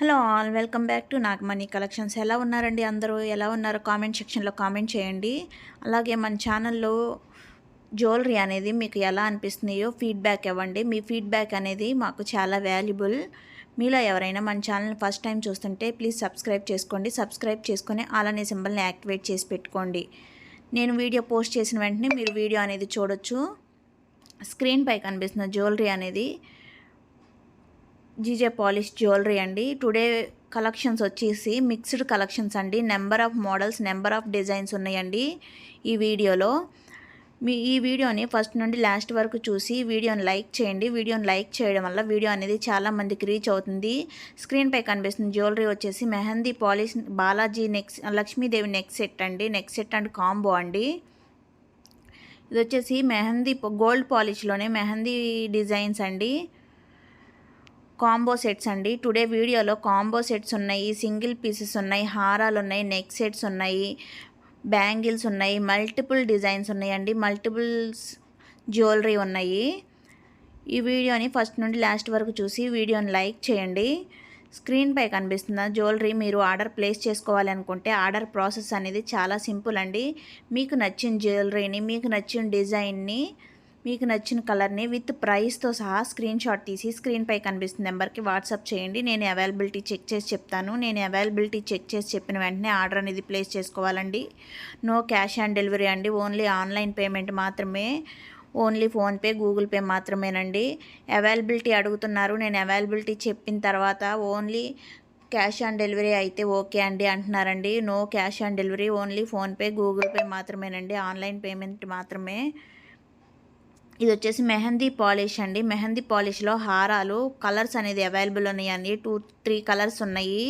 Hello all welcome back to Nagamani collections. ఎలా ఉన్నారండి అందరూ? ఎలా ఉన్నారో కామెంట్ సెక్షన్లో కామెంట్ చేయండి. అలాగే మన ఛానల్లో జ్యువెలరీ అనేది మీకు ఎలా అనిపిస్తున్నాయో ఫీడ్బ్యాక్ ఇవ్వండి. మీ ఫీడ్బ్యాక్ అనేది మాకు చాలా వాల్యుబుల్. మీలో ఎవరైనా మన ఛానల్ ఫస్ట్ టైం చూస్తుంటే ప్లీజ్ సబ్స్క్రైబ్ చేసుకోండి. సబ్స్క్రైబ్ చేసుకొని అలానే సింబల్ని యాక్టివేట్ చేసి పెట్టుకోండి. నేను వీడియో పోస్ట్ చేసిన వెంటనే మీరు వీడియో అనేది చూడొచ్చు. స్క్రీన్ పై కనిపిస్తున్న జ్యువెలరీ అనేది జీజే పాలిష్ జ్యువెలరీ అండి. టుడే కలెక్షన్స్ వచ్చేసి మిక్స్డ్ కలెక్షన్స్ అండి. Number of models number of designs ఉన్నాయండి ఈ వీడియోలో. మీ ఈ వీడియోని ఫస్ట్ నుండి లాస్ట్ వరకు చూసి వీడియోని లైక్ చేయండి. వీడియోని లైక్ చేయడం వల్ల వీడియో అనేది చాలా మందికి రీచ్ అవుతుంది. స్క్రీన్పై కనిపిస్తుంది జ్యువెలరీ వచ్చేసి mehndi polish Balaji necks Lakshmidevi neck set అండి. నెక్ సెట్ అండ్ కాంబో అండి. ఇది వచ్చేసి మెహందీ గోల్డ్ పాలిష్లోనే మెహందీ డిజైన్స్ అండి. కాంబో సెట్స్ అండి. టుడే వీడియోలో కాంబో సెట్స్ ఉన్నాయి సింగిల్ పీసెస్ ఉన్నాయి హారాలు ఉన్నాయి నెక్ సెట్స్ ఉన్నాయి బ్యాంగిల్స్ ఉన్నాయి మల్టిపుల్ డిజైన్స్ ఉన్నాయండి. మల్టిపుల్స్ జ్యువెలరీ ఉన్నాయి. ఈ వీడియోని ఫస్ట్ నుండి లాస్ట్ వరకు చూసి వీడియోని లైక్ చేయండి. స్క్రీన్పై కనిపిస్తున్న జ్యువెలరీ మీరు ఆర్డర్ ప్లేస్ చేసుకోవాలి అనుకుంటే ఆర్డర్ ప్రాసెస్ అనేది చాలా సింపుల్ అండి. మీకు నచ్చిన జ్యువెలరీని మీకు నచ్చిన డిజైన్ని మీకు నచ్చిన కలర్ని విత్ ప్రైస్తో సహా స్క్రీన్ షాట్ తీసి స్క్రీన్పై కనిపిస్తున్న నెంబర్కి వాట్సాప్ చేయండి. నేను అవైలబిలిటీ చెక్ చేసి చెప్తాను. నేను అవైలబిలిటీ చెక్ చేసి చెప్పిన వెంటనే ఆర్డర్ అనేది ప్లేస్ చేసుకోవాలండి. నో క్యాష్ ఆన్ డెలివరీ అండి. ఓన్లీ ఆన్లైన్ పేమెంట్ మాత్రమే. ఓన్లీ ఫోన్పే గూగుల్ పే మాత్రమేనండి. అవైలబిలిటీ అడుగుతున్నారు. నేను అవైలబిలిటీ చెప్పిన తర్వాత ఓన్లీ క్యాష్ ఆన్ డెలివరీ అయితే ఓకే అండి అంటున్నారండి. No cash on delivery only PhonePe Google Pay మాత్రమేనండి. ఆన్లైన్ పేమెంట్ మాత్రమే. ఇది వచ్చేసి మెహందీ పాలిష్ అండి. మెహందీ పాలిష్లో హారాలు కలర్స్ అనేది అవైలబుల్ ఉన్నాయండి. టూ త్రీ కలర్స్ ఉన్నాయి.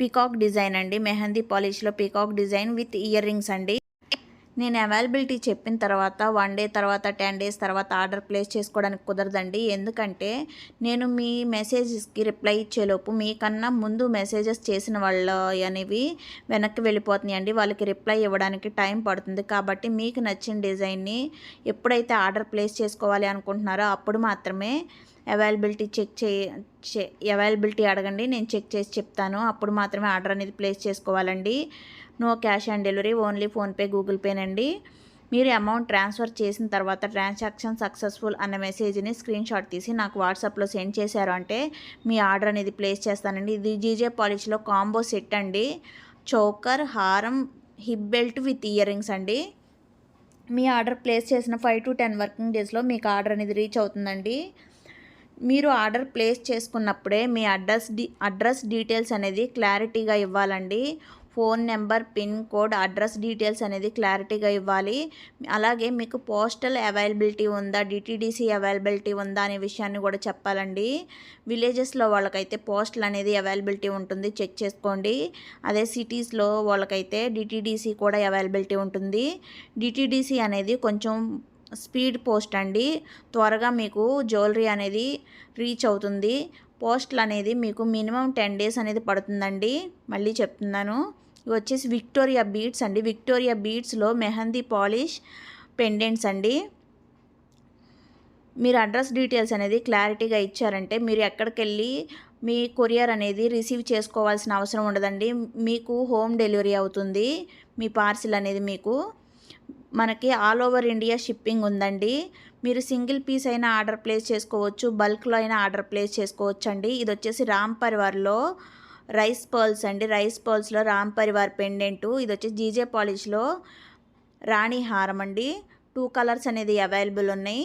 పీకాక్ డిజైన్ అండి. మెహందీ పాలిష్లో peacock design with ear rings అండి. నేను అవైలబిలిటీ చెప్పిన తర్వాత వన్ డే తర్వాత టెన్ డేస్ తర్వాత ఆర్డర్ ప్లేస్ చేసుకోవడానికి కుదరదండి. ఎందుకంటే నేను మీ మెసేజెస్కి రిప్లై ఇచ్చేలోపు మీకన్నా ముందు మెసేజెస్ చేసిన వాళ్ళ అనేవి వెనక్కి వెళ్ళిపోతున్నాయండి వాళ్ళకి రిప్లై ఇవ్వడానికి టైం పడుతుంది. కాబట్టి మీకు నచ్చిన డిజైన్ని ఎప్పుడైతే ఆర్డర్ ప్లేస్ చేసుకోవాలి అనుకుంటున్నారో అప్పుడు మాత్రమే అవైలబిలిటీ చెక్ చే అవైలబిలిటీ అడగండి నేను చెక్ చేసి చెప్తాను. అప్పుడు మాత్రమే ఆర్డర్ అనేది ప్లేస్ చేసుకోవాలండి. No cash on delivery only PhonePe Google పేనండి మీరు అమౌంట్ ట్రాన్స్ఫర్ చేసిన తర్వాత ట్రాన్సాక్షన్ సక్సెస్ఫుల్ అన్న మెసేజ్ని స్క్రీన్ షాట్ తీసి నాకు వాట్సాప్లో సెండ్ చేశారు అంటే మీ ఆర్డర్ అనేది ప్లేస్ చేస్తానండి. ఇది జీజే పాలిష్లో కాంబో సెట్ అండి. చోకర్ హారం hip belt with ear rings అండి. మీ ఆర్డర్ ప్లేస్ చేసిన ఫైవ్ టు టెన్ వర్కింగ్ డేస్లో మీకు ఆర్డర్ అనేది రీచ్ అవుతుందండి. మీరు ఆర్డర్ ప్లేస్ చేసుకున్నప్పుడే మీ అడ్రస్ డి అడ్రస్ డీటెయిల్స్ అనేది క్లారిటీగా ఇవ్వాలండి. Phone number pin code address details అనేది క్లారిటీగా ఇవ్వాలి. అలాగే మీకు పోస్టల్ అవైలబిలిటీ ఉందా డిటీడీసీ అవైలబిలిటీ ఉందా అనే విషయాన్ని కూడా చెప్పాలండి. విలేజెస్లో వాళ్ళకైతే పోస్టల్ అనేది అవైలబిలిటీ ఉంటుంది చెక్ చేసుకోండి. అదే సిటీస్లో వాళ్ళకైతే డిటీడీసీ కూడా అవైలబిలిటీ ఉంటుంది. డిటీడీసీ అనేది కొంచెం స్పీడ్ పోస్ట్ అండి. త్వరగా మీకు జ్యువెలరీ అనేది రీచ్ అవుతుంది. పోస్ట్లు అనేది మీకు మినిమం టెన్ డేస్ అనేది పడుతుందండి. మళ్ళీ చెప్తున్నాను. ఇవి వచ్చేసి విక్టోరియా బీట్స్ అండి. విక్టోరియా బీట్స్లో మెహందీ పాలిష్ పెండెంట్స్ అండి. మీరు అడ్రస్ డీటెయిల్స్ అనేది క్లారిటీగా ఇచ్చారంటే మీరు ఎక్కడికి వెళ్ళి మీ కొరియర్ అనేది రిసీవ్ చేసుకోవాల్సిన అవసరం ఉండదండి. మీకు హోమ్ డెలివరీ అవుతుంది. మీ పార్సిల్ అనేది మీకు మనకి ఆల్ ఓవర్ ఇండియా షిప్పింగ్ ఉందండి. మీరు సింగిల్ పీస్ అయినా ఆర్డర్ ప్లేస్ చేసుకోవచ్చు బల్క్లో అయినా ఆర్డర్ ప్లేస్ చేసుకోవచ్చు అండి ఇది వచ్చేసి రామ్ పరివార్లో రైస్ పర్ల్స్ అండి. రైస్ పర్ల్స్లో రామ్ పరివార్ పెండెంటు ఇది వచ్చేసి జీజే పాలిష్లో రాణి హారం అండి. టూ కలర్స్ అనేది అవైలబుల్ ఉన్నాయి.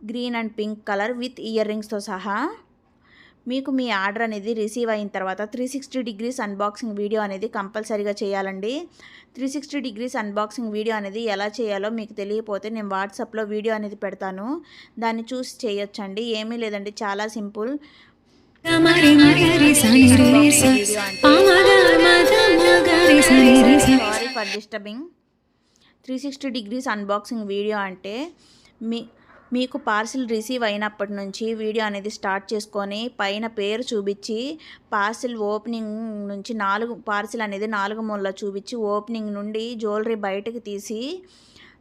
Green and pink colour with year రింగ్స్తో సహా. మీకు మీ ఆర్డర్ అనేది రిసీవ్ అయిన తర్వాత three sixty degrees unboxing video అనేది కంపల్సరీగా చేయాలండి. Three sixty degrees unboxing video అనేది ఎలా చేయాలో మీకు తెలియకపోతే నేను వాట్సాప్లో వీడియో అనేది పెడతాను. దాన్ని చూసి చేయొచ్చండి. ఏమీ లేదండి. చాలా simple. Sorry for disturbing three sixty degrees unboxing video అంటే మీ మీకు పార్సిల్ రిసీవ్ అయినప్పటి నుంచి వీడియో అనేది స్టార్ట్ చేసుకొని పైన పేరు చూపించి పార్సిల్ ఓపెనింగ్ నుంచి నాలుగు పార్సిల్ అనేది నాలుగు మూలలో చూపించి ఓపెనింగ్ నుండి జ్యువెలరీ బయటకు తీసి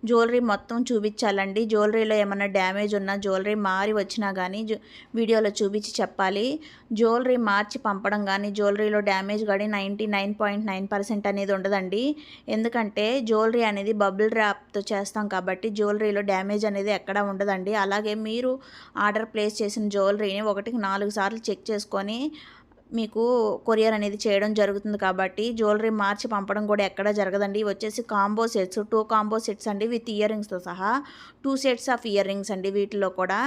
జ్యువెలరీ మొత్తం చూపించాలండి. జ్యువెలరీలో ఏమైనా డ్యామేజ్ ఉన్నా జ్యువెలరీ మారి వచ్చినా కానీ వీడియోలో చూపించి చెప్పాలి. జ్యువెలరీ మార్చి పంపడం కానీ జ్యువెలరీలో డ్యామేజ్ కానీ ninety nine point nine percent అనేది ఉండదండి. ఎందుకంటే జ్యువెలరీ అనేది బబుల్ ర్యాప్తో చేస్తాం కాబట్టి జ్యువెలరీలో డ్యామేజ్ అనేది ఎక్కడా ఉండదండి. అలాగే మీరు ఆర్డర్ ప్లేస్ చేసిన జ్యువెలరీని ఒకటికి నాలుగు సార్లు చెక్ చేసుకొని మీకు కొరియర్ అనేది చేయడం జరుగుతుంది కాబట్టి జ్యువెలరీ మార్చి పంపడం కూడా ఎక్కడ జరగదండి. వచ్చేసి combo sets two combo sets అండి విత్ ఇయర్ రింగ్స్తో సహా. Two sets of ear rings అండి వీటిలో కూడా.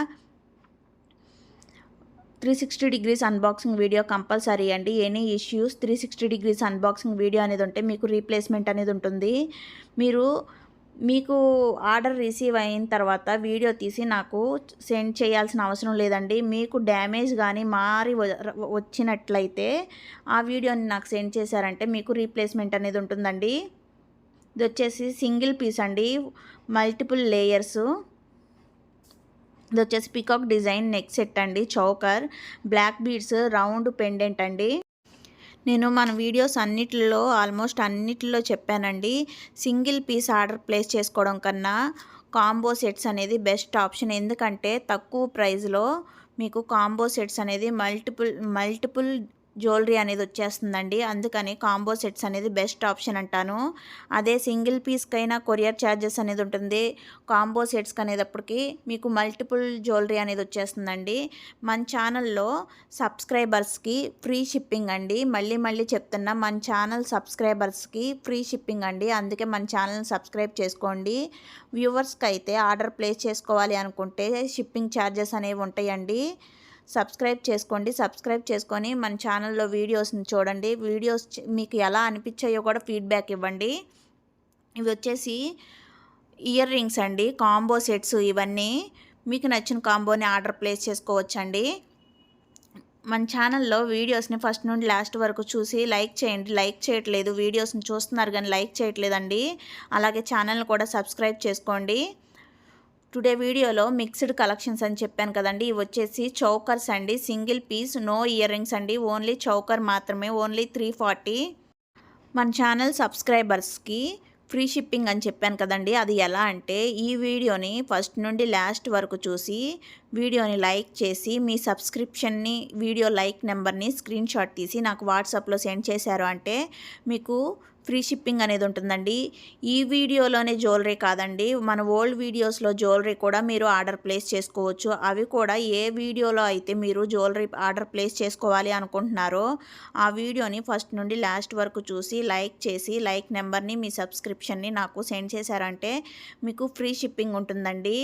Three sixty degrees unboxing video compulsory అండి. Any issues three sixty degrees unboxing video అనేది ఉంటే మీకు రీప్లేస్మెంట్ అనేది ఉంటుంది. మీరు మీకు ఆర్డర్ రిసీవ్ అయిన తర్వాత వీడియో తీసి నాకు సెండ్ చేయాల్సిన అవసరం లేదండి. మీకు డ్యామేజ్ కానీ మారి వచ్చినట్లయితే ఆ వీడియోని నాకు సెండ్ చేశారంటే మీకు రీప్లేస్మెంట్ అనేది ఉంటుందండి. ఇది వచ్చేసి సింగిల్ పీస్ అండి. Multiple layers. ఇది వచ్చేసి పికాక్ డిజైన్ నెక్ సెట్ అండి. Choker. Black beads. Round pendant అండి. నేను మన వీడియోస్ అన్నిటిలో ఆల్మోస్ట్ అన్నిటిలో చెప్పానండి. సింగిల్ పీస్ ఆర్డర్ ప్లేస్ చేసుకోవడం కన్నా కాంబో సెట్స్ అనేది బెస్ట్ ఆప్షన్. ఎందుకంటే తక్కువ ప్రైస్లో మీకు కాంబో సెట్స్ అనేది మల్టిపుల్ మల్టిపుల్ జ్యువెలరీ అనేది వచ్చేస్తుందండి. అందుకని కాంబో సెట్స్ అనేది బెస్ట్ ఆప్షన్ అంటాను. అదే సింగిల్ పీస్కైనా కొరియర్ ఛార్జెస్ అనేది ఉంటుంది. కాంబో సెట్స్కి అనేటప్పటికి మీకు మల్టిపుల్ జ్యువెలరీ అనేది వచ్చేస్తుందండి. మన ఛానల్లో సబ్స్క్రైబర్స్కి ఫ్రీ షిప్పింగ్ అండి. మళ్ళీ మళ్ళీ చెప్తున్నా మన ఛానల్ సబ్స్క్రైబర్స్కి ఫ్రీ షిప్పింగ్ అండి. అందుకే మన ఛానల్ని సబ్స్క్రైబ్ చేసుకోండి. వ్యూవర్స్కి అయితే ఆర్డర్ ప్లేస్ చేసుకోవాలి అనుకుంటే షిప్పింగ్ ఛార్జెస్ అనేవి ఉంటాయండి. సబ్స్క్రైబ్ చేసుకోండి. సబ్స్క్రైబ్ చేసుకొని మన ఛానల్లో వీడియోస్ని చూడండి. వీడియోస్ మీకు ఎలా అనిపించాయో కూడా ఫీడ్బ్యాక్ ఇవ్వండి. ఇవి వచ్చేసి ఇయర్ రింగ్స్ అండి. కాంబో సెట్స్ ఇవన్నీ. మీకు నచ్చిన కాంబోని ఆర్డర్ ప్లేస్ చేసుకోవచ్చండి. మన ఛానల్లో వీడియోస్ని ఫస్ట్ నుండి లాస్ట్ వరకు చూసి లైక్ చేయండి. లైక్ చేయట్లేదు. వీడియోస్ని చూస్తున్నారు కానీ లైక్ చేయట్లేదండి. అలాగే ఛానల్ని కూడా సబ్స్క్రైబ్ చేసుకోండి. టుడే వీడియోలో మిక్స్డ్ కలెక్షన్స్ అని చెప్పాను కదండి. ఇవి వచ్చేసి చౌకర్స్ అండి. Single piece no ear rings అండి. ఓన్లీ చౌకర్ మాత్రమే. Only three forty. మన ఛానల్ సబ్స్క్రైబర్స్కి ఫ్రీ షిప్పింగ్ అని చెప్పాను కదండి. అది ఎలా అంటే ఈ వీడియోని ఫస్ట్ నుండి లాస్ట్ వరకు చూసి వీడియోని లైక్ చేసి మీ సబ్స్క్రిప్షన్ని వీడియో లైక్ నెంబర్ని స్క్రీన్ షాట్ తీసి నాకు వాట్సాప్లో సెండ్ చేశారు అంటే మీకు ఫ్రీ షిప్పింగ్ అనేది ఉంటుందండి. ఈ వీడియోలోనే జ్యువెలరీ కాదండి. మన ఓల్డ్ వీడియోస్లో జ్యువెలరీ కూడా మీరు ఆర్డర్ ప్లేస్ చేసుకోవచ్చు. అవి కూడా ఏ వీడియోలో అయితే మీరు జ్యువెలరీ ఆర్డర్ ప్లేస్ చేసుకోవాలి అనుకుంటున్నారో ఆ వీడియోని ఫస్ట్ నుండి లాస్ట్ వరకు చూసి లైక్ చేసి లైక్ నెంబర్ని మీ సబ్స్క్రిప్షన్ని నాకు సెండ్ చేశారంటే మీకు ఫ్రీ షిప్పింగ్ ఉంటుందండి.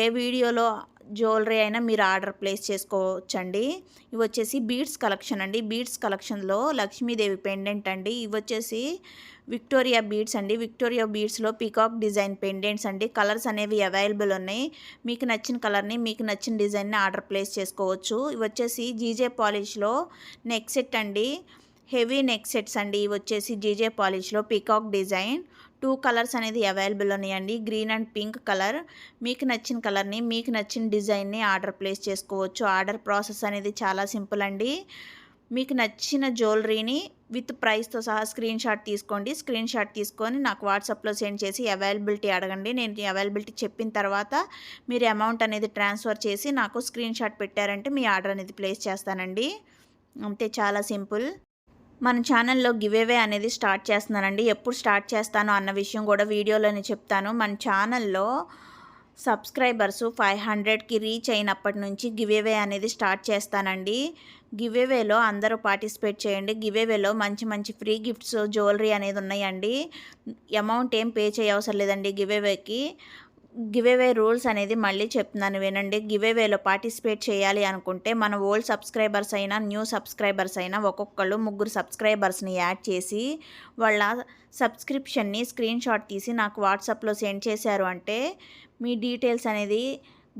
ఏ వీడియోలో జ్యువెలరీ అయినా మీరు ఆర్డర్ ప్లేస్ చేసుకోవచ్చండి. ఇవి వచ్చేసి బీడ్స్ కలెక్షన్ అండి. బీడ్స్ కలెక్షన్లో లక్ష్మీదేవి పెండెంట్ అండి. ఇవి వచ్చేసి విక్టోరియా బీడ్స్ అండి. విక్టోరియా బీడ్స్లో పీకాక్ డిజైన్ పెండెంట్స్ అండి. కలర్స్ అనేవి అవైలబుల్ ఉన్నాయి. మీకు నచ్చిన కలర్ని మీకు నచ్చిన డిజైన్ని ఆర్డర్ ప్లేస్ చేసుకోవచ్చు. ఇవి వచ్చేసి జీజే పాలిష్లో నెక్ సెట్ అండి. హెవీ నెక్ సెట్స్ అండి. ఇవి వచ్చేసి జీజే పాలిష్లో పీకాక్ డిజైన్. టూ కలర్స్ అనేది అవైలబుల్ ఉన్నాయండి. Green and pink colour. మీకు నచ్చిన కలర్ని మీకు నచ్చిన డిజైన్ని ఆర్డర్ ప్లేస్ చేసుకోవచ్చు. ఆర్డర్ ప్రాసెస్ అనేది చాలా సింపుల్ అండి. మీకు నచ్చిన జ్యువెలరీని విత్ ప్రైస్తో సహా స్క్రీన్ షాట్ తీసుకోండి. స్క్రీన్ షాట్ తీసుకొని నాకు వాట్సాప్లో సెండ్ చేసి అవైలబిలిటీ అడగండి. నేను అవైలబిలిటీ చెప్పిన తర్వాత మీరు అమౌంట్ అనేది ట్రాన్స్ఫర్ చేసి నాకు స్క్రీన్ షాట్ పెట్టారంటే మీ ఆర్డర్ అనేది ప్లేస్ చేస్తానండి. అంతే చాలా సింపుల్. మన ఛానల్లో గివేవే అనేది స్టార్ట్ చేస్తున్నానండి. ఎప్పుడు స్టార్ట్ చేస్తాను అన్న విషయం కూడా వీడియోలోనే చెప్తాను. మన ఛానల్లో సబ్స్క్రైబర్స్ ఫైవ్ హండ్రెడ్కి రీచ్ అయినప్పటి నుంచి గివేవే అనేది స్టార్ట్ చేస్తానండి. గివేవేలో అందరూ పార్టిసిపేట్ చేయండి. గివేవేలో మంచి మంచి ఫ్రీ గిఫ్ట్స్ జ్యువెలరీ అనేది ఉన్నాయండి. అమౌంట్ ఏం పే చేయవసరం లేదండి గివేవేకి గివేవే రూల్స్ అనేది మళ్ళీ చెప్తున్నాను వినండి. గివేవేలో పార్టిసిపేట్ చేయాలి అనుకుంటే మన ఓల్డ్ సబ్స్క్రైబర్స్ అయినా న్యూ సబ్స్క్రైబర్స్ అయినా ఒక్కొక్కళ్ళు ముగ్గురు సబ్స్క్రైబర్స్ని యాడ్ చేసి వాళ్ళ సబ్స్క్రిప్షన్ని స్క్రీన్ షాట్ తీసి నాకు వాట్సాప్లో సెండ్ చేశారు అంటే మీ డీటెయిల్స్ అనేది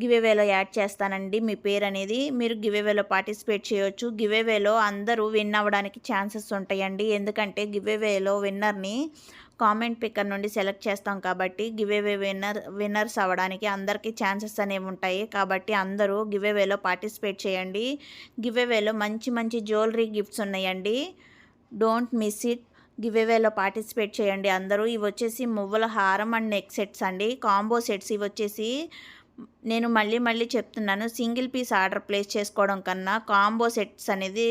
గివేవేలో యాడ్ చేస్తానండి. మీ పేరు అనేది మీరు గివేవేలో పార్టిసిపేట్ చేయొచ్చు. గివేవేలో అందరూ విన్ అవ్వడానికి ఛాన్సెస్ ఉంటాయండి. ఎందుకంటే గివేవేలో విన్నర్ని కామెంట్ పిక్కర్ నుండి సెలెక్ట్ చేస్తాం కాబట్టి గివేవే విన్నర్ విన్నర్స్ అవ్వడానికి అందరికీ ఛాన్సెస్ అనేవి ఉంటాయి. కాబట్టి అందరూ గివేవేలో పార్టిసిపేట్ చేయండి. గివేవేలో మంచి మంచి జ్యువెలరీ గిఫ్ట్స్ ఉన్నాయండి. Don't miss it. గివేవేలో పార్టిసిపేట్ చేయండి అందరూ. ఇవి వచ్చేసి మువ్వల హారం అండ్ నెక్ సెట్స్ అండి. కాంబో సెట్స్ ఇవి వచ్చేసి నేను మళ్ళీ మళ్ళీ చెప్తున్నాను సింగిల్ పీస్ ఆర్డర్ ప్లేస్ చేసుకోవడం కన్నా కాంబో సెట్స్ అనేది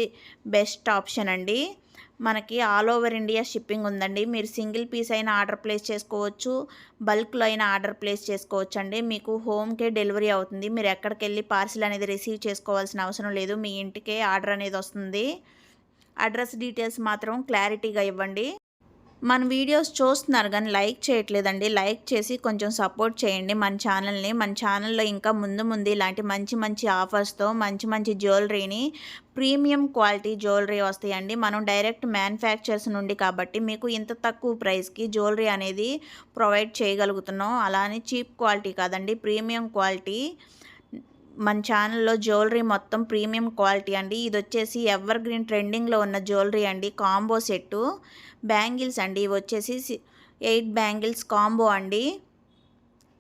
బెస్ట్ ఆప్షన్ అండి. మనకి ఆల్ ఓవర్ ఇండియా షిప్పింగ్ ఉందండి. మీరు సింగిల్ పీస్ అయినా ఆర్డర్ ప్లేస్ చేసుకోవచ్చు బల్క్లో అయినా ఆర్డర్ ప్లేస్ చేసుకోవచ్చు అండి. మీకు హోమ్కే డెలివరీ అవుతుంది. మీరు ఎక్కడికి వెళ్ళి పార్సిల్ అనేది రిసీవ్ చేసుకోవాల్సిన అవసరం లేదు. మీ ఇంటికే ఆర్డర్ అనేది వస్తుంది. అడ్రస్ డీటెయిల్స్ మాత్రం క్లారిటీగా ఇవ్వండి. మన వీడియోస్ చూస్తున్నారు కానీ లైక్ చేయట్లేదండి. లైక్ చేసి కొంచెం సపోర్ట్ చేయండి. మన ఛానల్ని మన ఛానల్లో ఇంకా ముందు ముందు ఇలాంటి మంచి మంచి ఆఫర్స్తో మంచి మంచి జ్యువెలరీని ప్రీమియం క్వాలిటీ జ్యువెలరీ వస్తాయండి. మనం డైరెక్ట్ మ్యానుఫ్యాక్చర్స్ నుండి కాబట్టి మీకు ఇంత తక్కువ ప్రైస్కి జ్యువెలరీ అనేది ప్రొవైడ్ చేయగలుగుతున్నాం. అలానే చీప్ క్వాలిటీ కాదండి. ప్రీమియం క్వాలిటీ మన ఛానల్లో జ్యువెలరీ మొత్తం ప్రీమియం క్వాలిటీ అండి. ఇది వచ్చేసి ఎవర్ గ్రీన్ ట్రెండింగ్లో ఉన్న జ్యువెలరీ అండి. కాంబో సెట్టు బ్యాంగిల్స్ అండి. ఇవి వచ్చేసి ఎయిట్ బ్యాంగిల్స్ కాంబో అండి.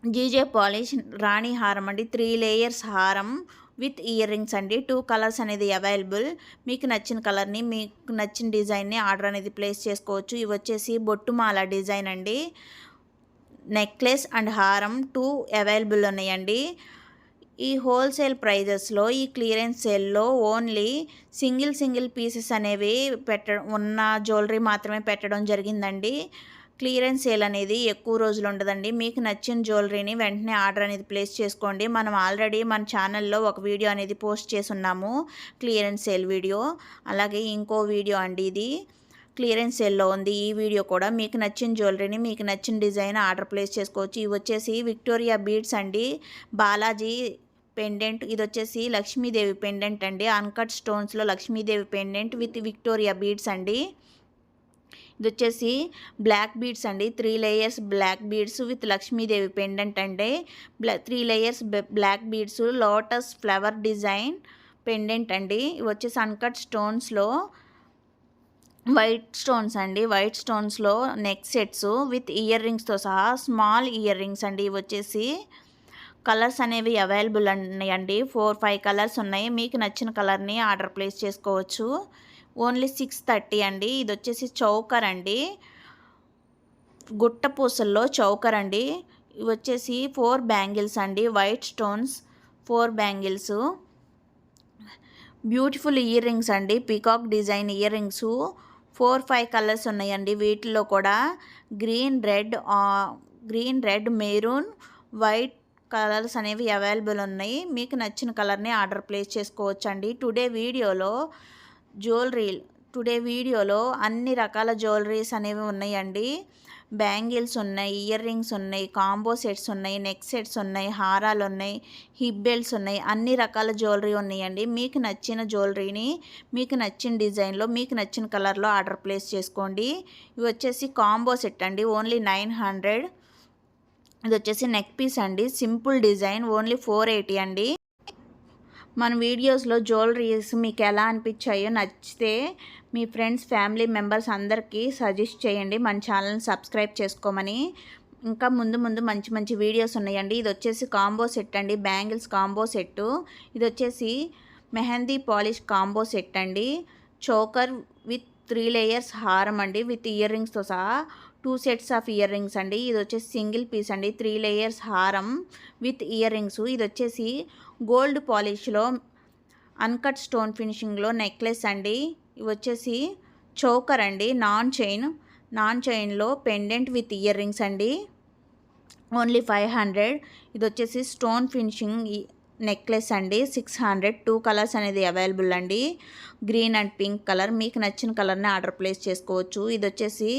జీజే పాలిష్ రాణి హారం అండి. త్రీ లేయర్స్ హారం విత్ ఇయర్ రింగ్స్ అండి. టూ కలర్స్ అనేది అవైలబుల్ మీకు నచ్చిన కలర్ని మీకు నచ్చిన డిజైన్ని ఆర్డర్ అనేది ప్లేస్ చేసుకోవచ్చు. ఇవి వచ్చేసి బొట్టుమాల డిజైన్ అండి. నెక్లెస్ అండ్ హారం టూ అవైలబుల్ ఉన్నాయండి. ఈ హోల్సేల్ ప్రైజెస్లో ఈ క్లియరెన్స్ సేల్లో ఓన్లీ సింగిల్ సింగిల్ పీసెస్ అనేవి పెట్టడం ఉన్న జ్యువెలరీ మాత్రమే పెట్టడం జరిగిందండి. క్లియరెన్స్ సేల్ అనేది ఎక్కువ రోజులు ఉండదండి. మీకు నచ్చిన జ్యువెలరీని వెంటనే ఆర్డర్ అనేది ప్లేస్ చేసుకోండి. మనం ఆల్రెడీ మన ఛానల్లో ఒక వీడియో అనేది పోస్ట్ చేస్తున్నాము క్లియరెన్స్ సేల్ వీడియో. అలాగే ఇంకో వీడియో అండి ఇది. క్లియరెన్స్ సేల్లో ఉంది. ఈ వీడియో కూడా మీకు నచ్చిన జ్యువెలరీని మీకు నచ్చిన డిజైన్ ఆర్డర్ ప్లేస్ చేసుకోవచ్చు. ఇవి వచ్చేసి విక్టోరియా బీడ్స్ అండి. బాలాజీ పెండెంట్. ఇది వచ్చేసి లక్ష్మీదేవి పెండెంట్ అండి. Uncut స్టోన్స్లో Lakshmidevi pendant with Victoria beads అండి. ఇది వచ్చేసి బ్లాక్ బీడ్స్ అండి. Three layers black beads with Lakshmidevi pendant అండి. బ్లా three layers black beads lotus flower design pendant అండి. ఇవి వచ్చేసి అన్కట్ స్టోన్స్లో వైట్ స్టోన్స్ అండి. వైట్ స్టోన్స్లో నెక్ సెట్స్ విత్ ఇయర్ రింగ్స్తో సహా స్మాల్ ఇయర్ రింగ్స్ అండి. ఇవి వచ్చేసి కలర్స్ అనేవి అవైలబుల్ ఉన్నాయండి. ఫోర్ ఫైవ్ కలర్స్ ఉన్నాయి. మీకు నచ్చిన కలర్ని ఆర్డర్ ప్లేస్ చేసుకోవచ్చు. ఓన్లీ సిక్స్ థర్టీ అండి. ఇది వచ్చేసి చౌకర్ అండి. గుట్ట పూసల్లో చౌకర్ అండి. ఇవి వచ్చేసి ఫోర్ బ్యాంగిల్స్ అండి. White stones four bangles. Beautiful earrings అండి. Peacock design earrings. Four five colours ఉన్నాయండి. వీటిల్లో కూడా green red green red maroon white colours అనేవి అవైలబుల్ ఉన్నాయి. మీకు నచ్చిన కలర్ని ఆర్డర్ ప్లేస్ చేసుకోవచ్చండి. టుడే వీడియోలో జ్యువెలరీ టుడే వీడియోలో అన్ని రకాల జ్యువెలరీస్ అనేవి ఉన్నాయండి. బ్యాంగిల్స్ ఉన్నాయి ఇయర్ రింగ్స్ ఉన్నాయి కాంబో సెట్స్ ఉన్నాయి నెక్ సెట్స్ ఉన్నాయి హారాలు ఉన్నాయి హిప్ బెల్ట్స్ ఉన్నాయి. అన్ని రకాల జ్యువెలరీ ఉన్నాయండి. మీకు నచ్చిన జ్యువెలరీని మీకు నచ్చిన డిజైన్లో మీకు నచ్చిన కలర్లో ఆర్డర్ ప్లేస్ చేసుకోండి. ఇవి వచ్చేసి కాంబో సెట్ అండి. Only nine hundred. ఇది వచ్చేసి నెక్ పీస్ అండి. Simple design only four eighty అండి. మన వీడియోస్లో జ్యువెలరీస్ మీకు ఎలా అనిపించాయో నచ్చితే మీ ఫ్రెండ్స్ ఫ్యామిలీ మెంబర్స్ అందరికీ సజెస్ట్ చేయండి. మన ఛానల్ని సబ్స్క్రైబ్ చేసుకోమని. ఇంకా ముందు ముందు మంచి మంచి వీడియోస్ ఉన్నాయండి. ఇది వచ్చేసి కాంబో సెట్ అండి. Bangles combo set. ఇది వచ్చేసి మెహందీ పాలిష్ కాంబో సెట్ అండి. చోకర్ విత్ త్రీ లేయర్స్ హారం అండి. విత్ ఇయర్ రింగ్స్తో సహా two sets of ear rings అండి. ఇది వచ్చేసి సింగిల్ పీస్ అండి. త్రీ లేయర్స్ హారం విత్ ఇయర్ రింగ్స్. ఇది వచ్చేసి గోల్డ్ పాలిష్లో అన్కట్ స్టోన్ ఫినిషింగ్లో నెక్లెస్ అండి. ఇవి వచ్చేసి చోకర్ అండి నాన్ చైన్. నాన్ చైన్లో పెండెంట్ విత్ ఇయర్ రింగ్స్ అండి. Only five hundred. ఇది వచ్చేసి స్టోన్ ఫినిషింగ్ నెక్లెస్ అండి. Six hundred. టూ కలర్స్ అనేది అవైలబుల్ అండి. Green and pink colour. మీకు నచ్చిన కలర్ని ఆర్డర్ ప్లేస్ చేసుకోవచ్చు. ఇది వచ్చేసి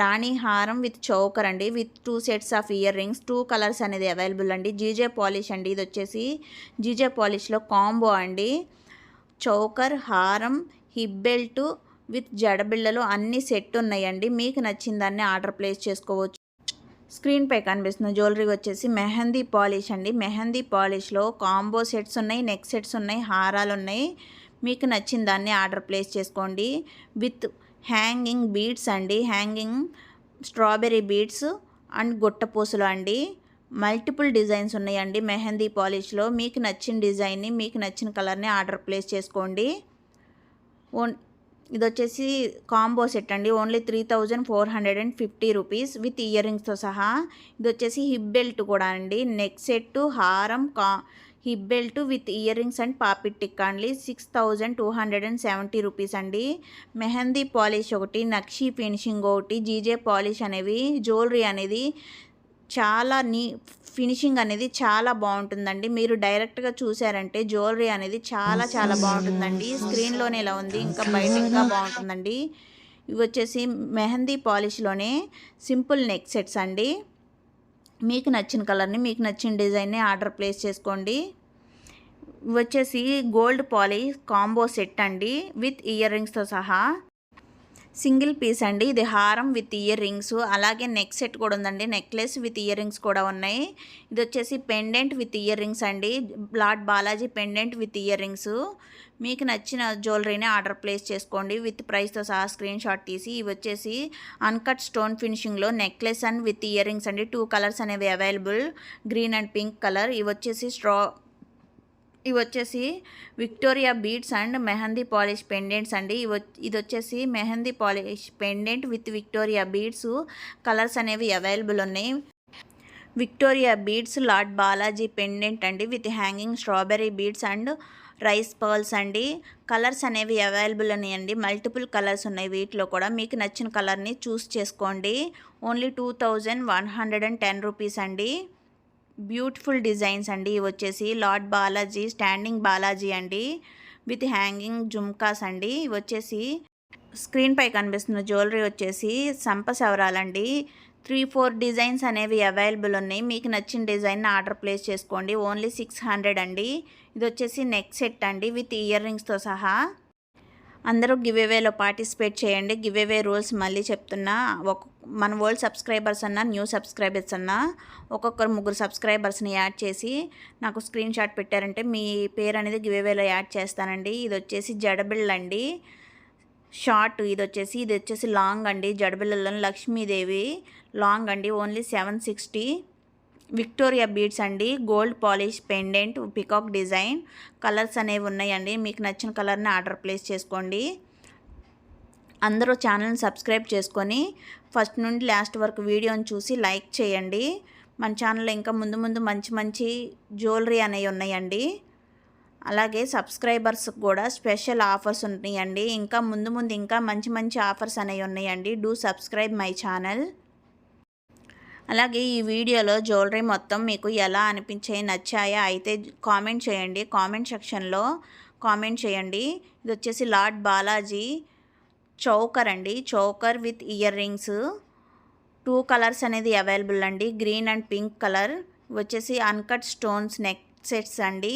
రాణి హారం విత్ చౌకర్ అండి. With two sets of earrings. Two colours అనేది అవైలబుల్ అండి. జీజే పాలిష్ అండి. ఇది వచ్చేసి జీజే పాలిష్లో కాంబో అండి. చౌకర్ హారం హిప్ బెల్ట్ విత్ జడబిళ్ళలు అన్ని సెట్ ఉన్నాయండి. మీకు నచ్చిన దాన్ని ఆర్డర్ ప్లేస్ చేసుకోవచ్చు. స్క్రీన్పై కనిపిస్తున్న జ్యువెలరీ వచ్చేసి మెహందీ పాలిష్ అండి. మెహందీ పాలిష్లో కాంబో సెట్స్ ఉన్నాయి నెక్ సెట్స్ ఉన్నాయి హారాలు ఉన్నాయి. మీకు నచ్చిన దాన్ని ఆర్డర్ ప్లేస్ చేసుకోండి. విత్ హ్యాంగింగ్ బీడ్స్ అండి. హ్యాంగింగ్ స్ట్రాబెర్రీ బీడ్స్ అండ్ గుట్టపూసలు అండి. మల్టిపుల్ డిజైన్స్ ఉన్నాయండి మెహందీ పాలిష్లో మీకు నచ్చిన డిజైన్ని మీకు నచ్చిన కలర్ని ఆర్డర్ ప్లేస్ చేసుకోండి. ఓన్ ఇది వచ్చేసి కాంబో సెట్ అండి only three thousand four hundred and fifty rupees with ear రింగ్స్తో సహా. ఇది వచ్చేసి హిప్ బెల్ట్ కూడా అండి. నెక్ సెట్ హారం కా hip belt with earrings and పాపిట్ టిక్ అండి. Six thousand two hundred and seventy rupees అండి. మెహందీ పాలిష్ ఒకటి నక్షి ఫినిషింగ్ ఒకటి జీజే పాలిష్ అనేవి జ్యువెలరీ అనేది చాలా నీ ఫినిషింగ్ అనేది చాలా బాగుంటుందండి. మీరు డైరెక్ట్గా చూసారంటే జ్యువెలరీ అనేది చాలా చాలా బాగుంటుందండి. స్క్రీన్లోనే ఇలా ఉంది. ఇంకా బయట ఇంకా బాగుంటుందండి. ఇవి వచ్చేసి మెహందీ పాలిష్లోనే సింపుల్ నెక్ సెట్స్ అండి. మీకు నచ్చిన కలర్ని మీకు నచ్చిన డిజైన్ని ఆర్డర్ ప్లేస్ చేసుకోండి. ఇవి వచ్చేసి గోల్డ్ పాలిష్ కాంబో సెట్ అండి విత్ ఇయర్ రింగ్స్తో సహా. సింగిల్ పీస్ అండి. ఇది హారం విత్ ఇయర్ రింగ్స్. అలాగే నెక్ సెట్ కూడా ఉందండి. నెక్లెస్ విత్ ఇయర్ రింగ్స్ కూడా ఉన్నాయి. ఇది వచ్చేసి పెండెంట్ విత్ ఇయర్ రింగ్స్ అండి. Lord Balaji pendant with earrings. మీకు నచ్చిన జ్యువెలరీని ఆర్డర్ ప్లేస్ చేసుకోండి. విత్ ప్రైస్తో సహా స్క్రీన్ షాట్ తీసి. ఇవి వచ్చేసి అన్కట్ స్టోన్ ఫినిషింగ్లో necklace and with ear rings అండి. టూ కలర్స్ అనేవి available. Green and pink colour. ఇవి వచ్చేసి స్ట్రా ఇవి వచ్చేసి Victoria beads and mehndi polish pendants అండి. ఇవి ఇది వచ్చేసి mehndi polish pendant with Victoria beads colours అనేవి అవైలబుల్ ఉన్నాయి. Victoria beads lord Balaji pendant అండి with hanging strawberry beads and rice pearls అండి. కలర్స్ అనేవి అవైలబుల్ ఉన్నాయండి. మల్టిపుల్ కలర్స్ ఉన్నాయి వీటిలో కూడా. మీకు నచ్చిన కలర్ని చూస్ చేసుకోండి. Only two thousand one hundred and ten rupees అండి. బ్యూటిఫుల్ డిజైన్స్ అండి. ఇవి వచ్చేసి లార్డ్ బాలాజీ స్టాండింగ్ బాలాజీ అండి. విత్ హ్యాంగింగ్ జుమ్కాస్ అండి. ఇవి వచ్చేసి స్క్రీన్ పై కనిపిస్తున్న జ్యువెలరీ వచ్చేసి సంప సవరాలండి త్రీ ఫోర్ డిజైన్స్ అనేవి అవైలబుల్ ఉన్నాయి. మీకు నచ్చిన డిజైన్ ఆర్డర్ ప్లేస్ చేసుకోండి. ఓన్లీ సిక్స్ హండ్రెడ్ అండి. ఇది వచ్చేసి నెక్ సెట్ అండి. విత్ ఇయర్ రింగ్స్తో సహా. అందరూ గివేవేలో పార్టిసిపేట్ చేయండి. గివేవే రూల్స్ మళ్ళీ చెప్తున్నా ఒక మన ఓల్డ్ సబ్స్క్రైబర్స్ అన్నా న్యూ సబ్స్క్రైబర్స్ అన్నా ఒక్కొక్కరు ముగ్గురు సబ్స్క్రైబర్స్ని యాడ్ చేసి నాకు స్క్రీన్ షాట్ పెట్టారంటే మీ పేరు అనేది గివేవేలో యాడ్ చేస్తానండి. ఇది వచ్చేసి జడబిళ్ళ అండి. షార్ట్ ఇది వచ్చేసి ఇది వచ్చేసి లాంగ్ అండి. జడబిళ్ళలో లక్ష్మీదేవి లాంగ్ అండి. Only seven sixty. Victoria beads అండి. Gold polish pendant peacock design colours అనేవి ఉన్నాయండి. మీకు నచ్చిన కలర్ని ఆర్డర్ ప్లేస్ చేసుకోండి. అందరూ ఛానల్ని సబ్స్క్రైబ్ చేసుకొని ఫస్ట్ నుండి లాస్ట్ వరకు వీడియోని చూసి లైక్ చేయండి. మన ఛానల్లో ఇంకా ముందు ముందు మంచి మంచి జ్యువెలరీ అనేవి ఉన్నాయండి. అలాగే సబ్స్క్రైబర్స్ కూడా స్పెషల్ ఆఫర్స్ ఉన్నాయండి. ఇంకా ముందు ముందు ఇంకా మంచి మంచి ఆఫర్స్ అనేవి ఉన్నాయండి. Do subscribe my channel. అలాగే ఈ వీడియోలో జ్యువెలరీ మొత్తం మీకు ఎలా అనిపించాయి నచ్చాయా అయితే కామెంట్ చేయండి. కామెంట్ సెక్షన్లో కామెంట్ చేయండి. ఇది వచ్చేసి లార్డ్ బాలాజీ చౌకర్ అండి. Choker with earrings. Two colours అనేది అవైలబుల్ అండి. Green and pink colour. వచ్చేసి అన్కట్ స్టోన్స్ నెక్ సెట్స్ అండి.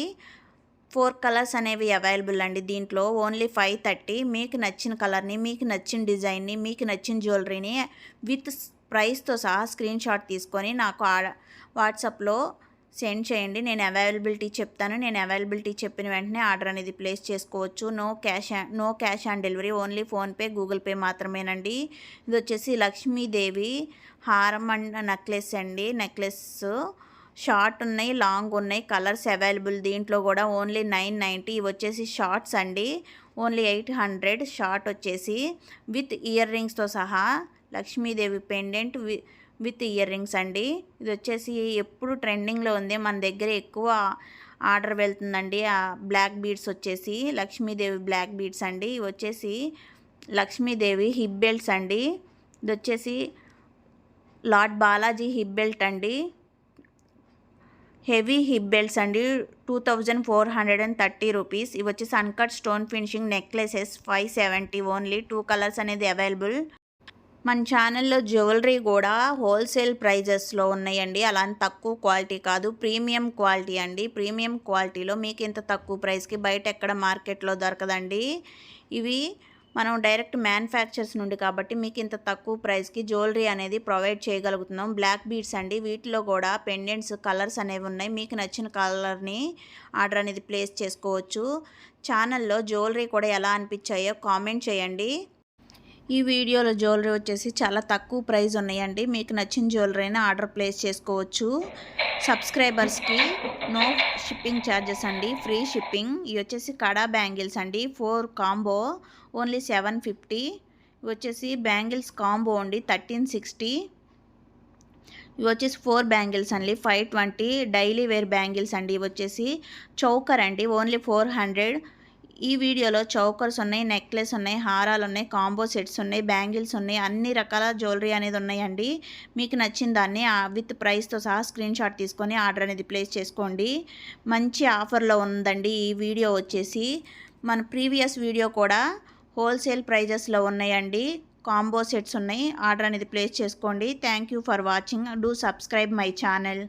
ఫోర్ కలర్స్ అనేవి అవైలబుల్ అండి దీంట్లో. Only five thirty. మీకు నచ్చిన కలర్ని మీకు నచ్చిన డిజైన్ని మీకు నచ్చిన జ్యువెలరీని విత్ ప్రైస్తో సహా స్క్రీన్ షాట్ తీసుకొని నాకు వాట్సాప్లో సెండ్ చేయండి. నేను అవైలబిలిటీ చెప్తాను. నేను అవైలబిలిటీ చెప్పిన వెంటనే ఆర్డర్ అనేది ప్లేస్ చేసుకోవచ్చు. No cash no cash on delivery only PhonePe Google pay మాత్రమేనండి. ఇది వచ్చేసి లక్ష్మీదేవి హారం అండ్ నెక్లెస్ అండి. నెక్లెస్ షార్ట్ ఉన్నాయి లాంగ్ ఉన్నాయి కలర్స్ అవైలబుల్. దీంట్లో కూడా ఓన్లీ నైన్ నైంటీ ఇవి వచ్చేసి షార్ట్స్ అండి. Only eight hundred. షార్ట్ వచ్చేసి విత్ ఇయర్ రింగ్స్తో సహా లక్ష్మీదేవి పెండెంట్ వి విత్ ఇయర్ రింగ్స్ అండి. ఇది వచ్చేసి ఎప్పుడు ట్రెండింగ్లో ఉంది. మన దగ్గర ఎక్కువ ఆర్డర్ వెళ్తుందండి. ఆ బ్లాక్ బీడ్స్ వచ్చేసి లక్ష్మీదేవి బ్లాక్ బీడ్స్ అండి. ఇవి వచ్చేసి లక్ష్మీదేవి హిప్ బెల్ట్స్ అండి. ఇది వచ్చేసి లార్డ్ బాలాజీ హిప్ బెల్ట్ అండి. హెవీ హిప్ బెల్ట్స్ అండి. Two thousand four hundred and thirty rupees ఇవి వచ్చేసి uncut stone finishing necklaces five seventy only two colours అనేది అవైలబుల్ మన ఛానల్లో జ్యువెలరీ కూడా హోల్సేల్ ప్రైజెస్లో ఉన్నాయండి. అలా తక్కువ క్వాలిటీ కాదు. ప్రీమియం క్వాలిటీ అండి. ప్రీమియం క్వాలిటీలో మీకు ఇంత తక్కువ ప్రైస్కి బయట ఎక్కడ మార్కెట్లో దొరకదండి. ఇవి మనం డైరెక్ట్ మ్యానుఫ్యాక్చర్స్ నుండి కాబట్టి మీకు ఇంత తక్కువ ప్రైస్కి జ్యువెలరీ అనేది ప్రొవైడ్ చేయగలుగుతున్నాం. బ్లాక్ బీడ్స్ అండి. వీటిలో కూడా పెండెంట్స్ కలర్స్ అనేవి ఉన్నాయి. మీకు నచ్చిన కలర్ని ఆర్డర్ అనేది ప్లేస్ చేసుకోవచ్చు. ఛానల్లో జ్యువెలరీ కూడా ఎలా అనిపించాయో కామెంట్ చేయండి. ఈ వీడియోలో జ్యువెలరీ వచ్చేసి చాలా తక్కువ ప్రైస్ ఉన్నాయండి. మీకు నచ్చిన జ్యువెలరీని ఆర్డర్ ప్లేస్ చేసుకోవచ్చు. సబ్స్క్రైబర్స్కి నో షిప్పింగ్ ఛార్జెస్ అండి. Free shipping. ఇవి వచ్చేసి కడా బ్యాంగిల్స్ అండి. Four combo only seven fifty. ఇవి వచ్చేసి బ్యాంగిల్స్ కాంబో అండి థర్టీన్ సిక్స్టీ. ఇవి వచ్చేసి ఫోర్ బ్యాంగిల్స్ అండి five twenty. Daily wear bangles అండి. ఇవి వచ్చేసి చౌకర్ అండి ఓన్లీ ఫోర్ హండ్రెడ్. ఈ వీడియోలో చౌకర్స్ ఉన్నాయి నెక్లెస్ ఉన్నాయి హారాలు ఉన్నాయి కాంబో సెట్స్ ఉన్నాయి బ్యాంగిల్స్ ఉన్నాయి అన్ని రకాల జ్యువెలరీ అనేది ఉన్నాయండి. మీకు నచ్చిన దాన్ని విత్ ప్రైస్తో సహా స్క్రీన్ షాట్ తీసుకొని ఆర్డర్ అనేది ప్లేస్ చేసుకోండి. మంచి ఆఫర్లో ఉందండి ఈ వీడియో వచ్చేసి. మన ప్రీవియస్ వీడియో కూడా హోల్సేల్ ప్రైజెస్లో ఉన్నాయండి. కాంబో సెట్స్ ఉన్నాయి ఆర్డర్ అనేది ప్లేస్ చేసుకోండి. Thank you for watching. Do subscribe my channel.